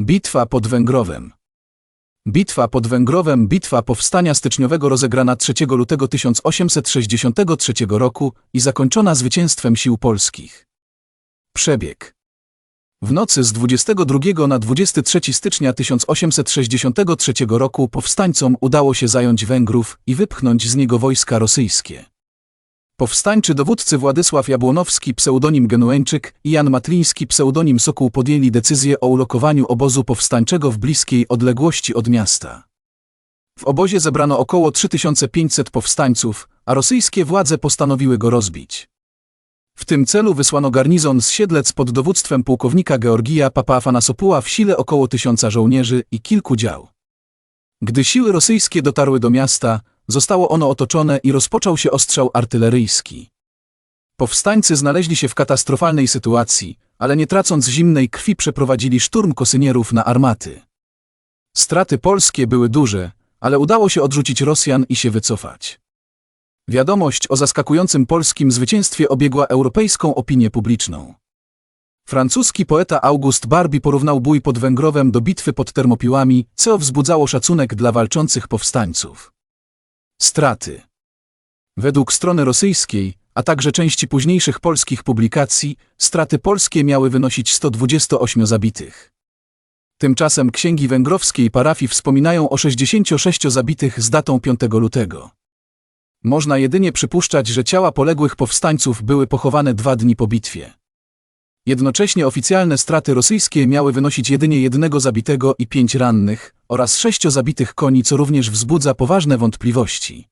Bitwa pod Węgrowem Bitwa pod Węgrowem Bitwa powstania styczniowego rozegrana 3 lutego 1863 roku i zakończona zwycięstwem sił polskich. Przebieg W nocy z 22 na 23 stycznia 1863 roku powstańcom udało się zająć Węgrów i wypchnąć z niego wojska rosyjskie. Powstańczy dowódcy Władysław Jabłonowski, pseudonim Genueńczyk i Jan Matliński, pseudonim Sokół podjęli decyzję o ulokowaniu obozu powstańczego w bliskiej odległości od miasta. W obozie zebrano około 3500 powstańców, a rosyjskie władze postanowiły go rozbić. W tym celu wysłano garnizon z Siedlec pod dowództwem pułkownika Georgija Papa Afanasopuła w sile około tysiąca żołnierzy i kilku dział. Gdy siły rosyjskie dotarły do miasta, zostało ono otoczone i rozpoczął się ostrzał artyleryjski. Powstańcy znaleźli się w katastrofalnej sytuacji, ale nie tracąc zimnej krwi przeprowadzili szturm kosynierów na armaty. Straty polskie były duże, ale udało się odrzucić Rosjan i się wycofać. Wiadomość o zaskakującym polskim zwycięstwie obiegła europejską opinię publiczną. Francuski poeta August Barbie porównał bój pod Węgrowem do bitwy pod Termopiłami, co wzbudzało szacunek dla walczących powstańców. Straty Według strony rosyjskiej, a także części późniejszych polskich publikacji, straty polskie miały wynosić 128 zabitych. Tymczasem księgi węgrowskiej parafii wspominają o 66 zabitych z datą 5 lutego. Można jedynie przypuszczać, że ciała poległych powstańców były pochowane dwa dni po bitwie. Jednocześnie oficjalne straty rosyjskie miały wynosić jedynie jednego zabitego i pięć rannych oraz sześciu zabitych koni, co również wzbudza poważne wątpliwości.